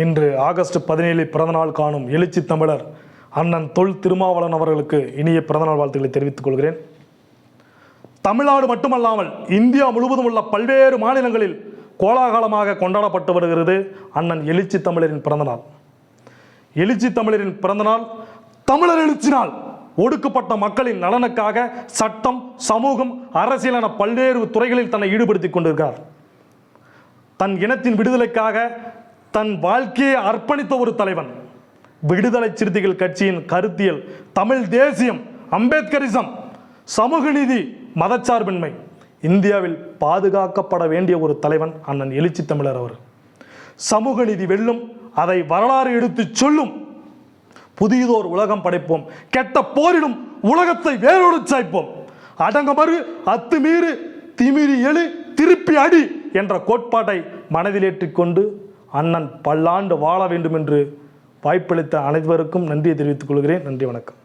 இன்று ஆகஸ்ட் பதினேழு பிறந்தநாள் காணும் எழுச்சி தமிழர் அண்ணன் தொல் திருமாவளவன் அவர்களுக்கு இனிய பிறந்தநாள் வாழ்த்துக்களை தெரிவித்துக் கொள்கிறேன். தமிழ்நாடு மட்டுமல்லாமல் இந்தியா முழுவதும் உள்ள பல்வேறு மாநிலங்களில் கோலாகலமாக கொண்டாடப்பட்டு வருகிறது அண்ணன் எழுச்சி தமிழரின் பிறந்தநாள். எழுச்சி தமிழரின் பிறந்தநாள் தமிழர் எழுச்சி நாள். ஒடுக்கப்பட்ட மக்களின் நலனுக்காக சட்டம் சமூகம் அரசியல் என பல்வேறு துறைகளில் தன்னை ஈடுபடுத்திக் கொண்டிருக்கிறார். தன் இனத்தின் விடுதலைக்காக தன் வாழ்க்கையை அர்ப்பணித்த ஒரு தலைவன். விடுதலை சிறுத்தைகள் கட்சியின் கருத்தியல் தமிழ் தேசியம் அம்பேத்கரிசம் சமூக நீதி மதச்சார்பின்மை. இந்தியாவில் பாதுகாக்கப்பட வேண்டிய ஒரு தலைவன் அண்ணன் எழுச்சி தமிழர் அவர். சமூக நீதி வெல்லும் அதை வரலாறு எடுத்துச் சொல்லும். புதியதோர் உலகம் படைப்போம். கெட்ட போரிடும் உலகத்தை வேரோடு சாய்ப்போம். அடங்கமறு அத்துமீறு திமிரி எழு திருப்பி அடி என்ற கோட்பாட்டை மனதில் ஏற்றிக்கொண்டு அண்ணன் பல்லாண்டு வாழ வேண்டும் என்று வாய்ப்பளித்த அனைவருக்கும் நன்றியை தெரிவித்துக் கொள்கிறேன். நன்றி வணக்கம்.